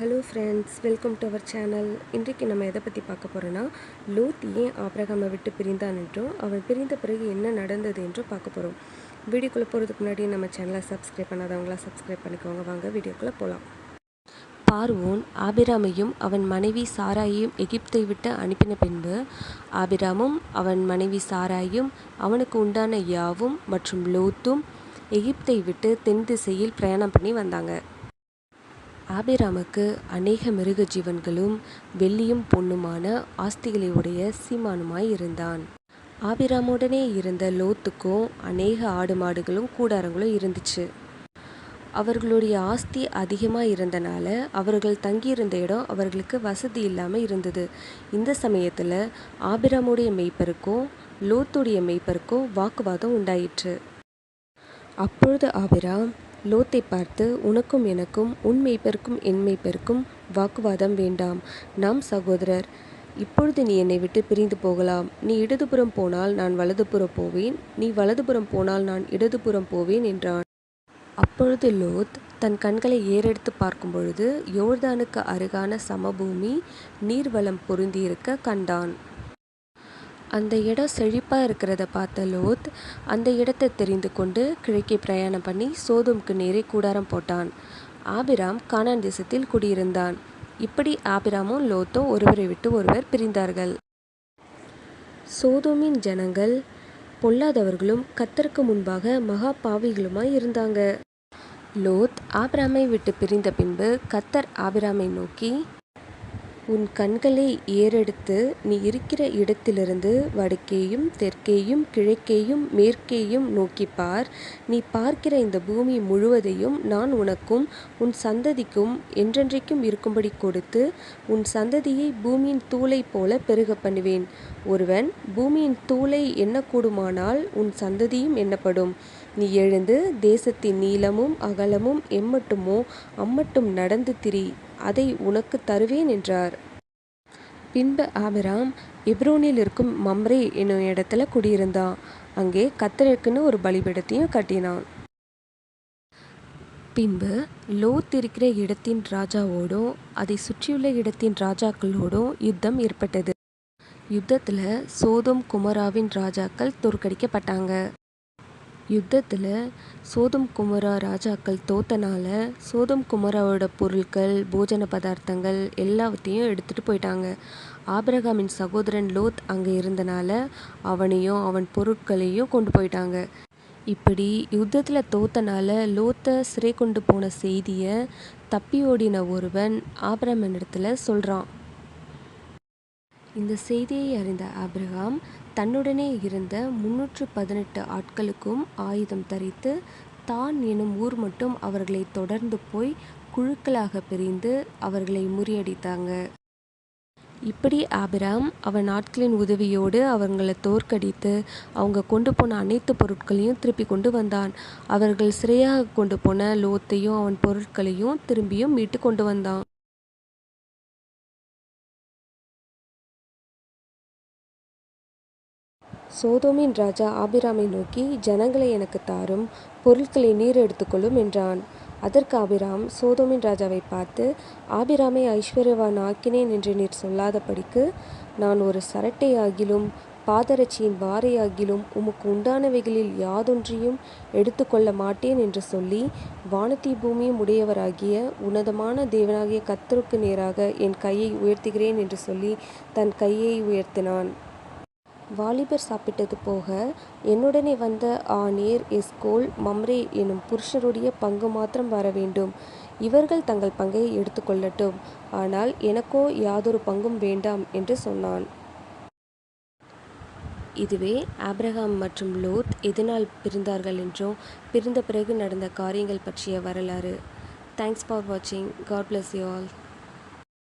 Hello friends welcome to our channel இன்றைக்கு நம்ம எதை பற்றி பார்க்க போகிறோன்னா லூத் ஏன் ஆபிரகாமை விட்டு பிரிந்தான் என்றும் அவன் பிரிந்த பிறகு என்ன நடந்தது என்றும் பார்க்க போகிறோம் வீடியோக்குள்ளே போகிறதுக்கு முன்னாடி நம்ம சேனலை சப்ஸ்கிரைப் பண்ணாதவங்களாம் சப்ஸ்கிரைப் பண்ணிக்கோங்க. வாங்க வீடியோக்குள்ளே போகலாம் பார்வோன் ஆபிராமையும் அவன் மனைவி சாராயையும் எகிப்தை விட்டு அனுப்பின பின்பு ஆபிராமும் அவன் மனைவி சாராயும் அவனுக்கு உண்டான யாவும் மற்றும் லோத்தும் எகிப்தை விட்டு தென் திசையில் பிரயாணம் பண்ணி வந்தாங்க. ஆபிராமுக்கு அநேக மிருக ஜீவன்களும் வெள்ளியும் பொன்னுமான ஆஸ்திகளை உடைய சீமானுமாய் இருந்தான். ஆபிராமுடனே இருந்த லோத்துக்கும் அநேக ஆடு மாடுகளும் கூடாரங்களும் இருந்துச்சு. அவர்களுடைய ஆஸ்தி அதிகமாக இருந்தனால அவர்கள் தங்கியிருந்த இடம் அவர்களுக்கு வசதி இல்லாமல் இருந்தது. இந்த சமயத்தில் ஆபிராமுடைய மெய்ப்பருக்கும் லோத்துடைய மெய்ப்பருக்கும் வாக்குவாதம் உண்டாயிற்று. அப்பொழுது ஆபிராம் லோத்தை பார்த்து உனக்கும் எனக்கும் உன் மெய்ப்பருக்கும் என் மெய்ப்பருக்கும் வாக்குவாதம் வேண்டாம். நாம் சகோதரர் இப்பொழுது நீ என்னை விட்டு பிரிந்து போகலாம். நீ இடதுபுறம் போனால் நான் வலதுபுறம் போவேன். நீ வலதுபுறம் போனால் நான் இடதுபுறம் போவேன் என்றான். அப்பொழுது லோத் தன் கண்களை ஏறெடுத்து பார்க்கும் பொழுது யோர்தானுக்கு அருகான சமபூமி நீர்வளம் பொருந்தியிருக்க கண்டான். அந்த இடம் செழிப்பாக இருக்கிறத பார்த்த லோத் அந்த இடத்தை தெரிந்து கொண்டு கிழக்கே பிரயாணம் பண்ணி சோதோம்க்கு நேரே கூடாரம் போட்டான். ஆபிராம் கானான் தேசத்தில் குடியிருந்தான். இப்படி ஆபிராமும் லோத்தும் ஒருவரை விட்டு ஒருவர் பிரிந்தார்கள். சோதோமின் ஜனங்கள் பொல்லாதவர்களும் கத்தருக்கு முன்பாக மகா பாவிகளுமாய் இருந்தாங்க. லோத் ஆபிராமை விட்டு பிரிந்த பின்பு கத்தர் ஆபிராமை நோக்கி உன் கண்களை ஏறெடுத்து நீ இருக்கிற இடத்திலிருந்து வடக்கேயும் தெற்கேயும் கிழக்கேயும் மேற்கேயும் நோக்கிப் பார். நீ பார்க்கிற இந்த பூமி முழுவதையும் நான் உனக்கும் உன் சந்ததிக்கும் என்றென்றைக்கும் இருக்கும்படி கொடுத்து உன் சந்ததியை பூமியின் தூளை போல பெருக பண்ணுவேன். ஒருவன் பூமியின் தூளை எண்ணக்கூடுமானால் உன் சந்ததியும் எண்ணப்படும். நீ எழுந்து தேசத்தின் நீளமும் அகலமும் எம்மட்டுமோ அம்மட்டும் நடந்து திரி. அதை உனக்கு தருவேன் என்றார். பின்பு ஆபிராம் எப்ரோனில் இருக்கும் மம்ரே என்னும் இடத்துல குடியிருந்தான் அங்கே கத்தருக்குன்னு ஒரு பலிபீடத்தையும் கட்டினான். பின்பு லோத் இருக்கிற இடத்தின் ராஜாவோடும் அதை சுற்றியுள்ள இடத்தின் ராஜாக்களோடும் யுத்தம் ஏற்பட்டது. யுத்தத்தில் சோதம் குமராவின் ராஜாக்கள் தோற்கடிக்கப்பட்டாங்க. யுத்தத்தில் சோதம் குமரா ராஜாக்கள் தோத்தனால சோதம் குமராவோட பொருட்கள் போஜன பதார்த்தங்கள் எல்லாத்தையும் எடுத்துகிட்டு போயிட்டாங்க. ஆபிரகாமின் சகோதரன் லோத் அங்கே இருந்தனால அவனையும் அவன் பொருட்களையும் கொண்டு போயிட்டாங்க. இப்படி யுத்தத்தில் தோத்தனால லோத்தை சிறை கொண்டு போன செய்தியை தப்பி ஓடின ஒருவன் ஆபிரமனிடத்தில் சொல்கிறான் இந்த செய்தியை அறிந்த ஆபிரகாம் தன்னுடனே இருந்த முன்னூற்று பதினெட்டு ஆட்களுக்கும் ஆயுதம் தரித்து தான் எனும் ஊர் மட்டும் அவர்களை தொடர்ந்து போய் குழுக்களாக பிரிந்து அவர்களை முறியடித்தாங்க. இப்படி ஆபிராம் அவன் ஆட்களின் உதவியோடு அவங்களை தோற்கடித்து அவங்க கொண்டு போன அனைத்து பொருட்களையும் திருப்பி கொண்டு வந்தான். அவர்கள் சிறையாக கொண்டு போன லோத்தையும் அவன் பொருட்களையும் திரும்பியும் மீட்டு கொண்டு வந்தான். சோதோமின் ராஜா ஆபிராமை நோக்கி ஜனங்களை எனக்கு தாரும் பொருட்களை நீர் எடுத்துக்கொள்ளும் என்றான். அதற்கு ஆபிராம் சோதோமின் ராஜாவை பார்த்து ஆபிராமை ஐஸ்வர்யவான் ஆக்கினேன் என்று நீர் சொல்லாதபடிக்கு நான் ஒரு சரட்டை ஆகிலும் பாதரட்சியின் வாரையாகிலும் உமக்கு உண்டானவைகளில் யாதொன்றையும் எடுத்துக்கொள்ள மாட்டேன் என்று சொல்லி வானத்தி பூமியும் உடையவராகிய உன்னதமான தேவனாகிய கத்தருக்கு நேராக என் கையை உயர்த்துகிறேன் என்று சொல்லி தன் கையை உயர்த்தினான். வாலிபர் சாப்பிட்டது போக என்னுடனே வந்த ஆனேர் எஸ்கோல் மம்ரே எனும் புருஷருடைய பங்கு மாத்திரம் வர வேண்டும். இவர்கள் தங்கள் பங்கை எடுத்துக்கொள்ளட்டும் ஆனால் எனக்கோ யாதொரு பங்கும் வேண்டாம் என்று சொன்னான். இதுவே ஆப்ரஹாம் மற்றும் லோத் எதனால் பிரிந்தார்கள் என்றோ பிரிந்த பிறகு நடந்த காரியங்கள் பற்றிய வரலாறு. தேங்க்ஸ் ஃபார் வாட்சிங் காட் பிளஸ் யூ ஆல்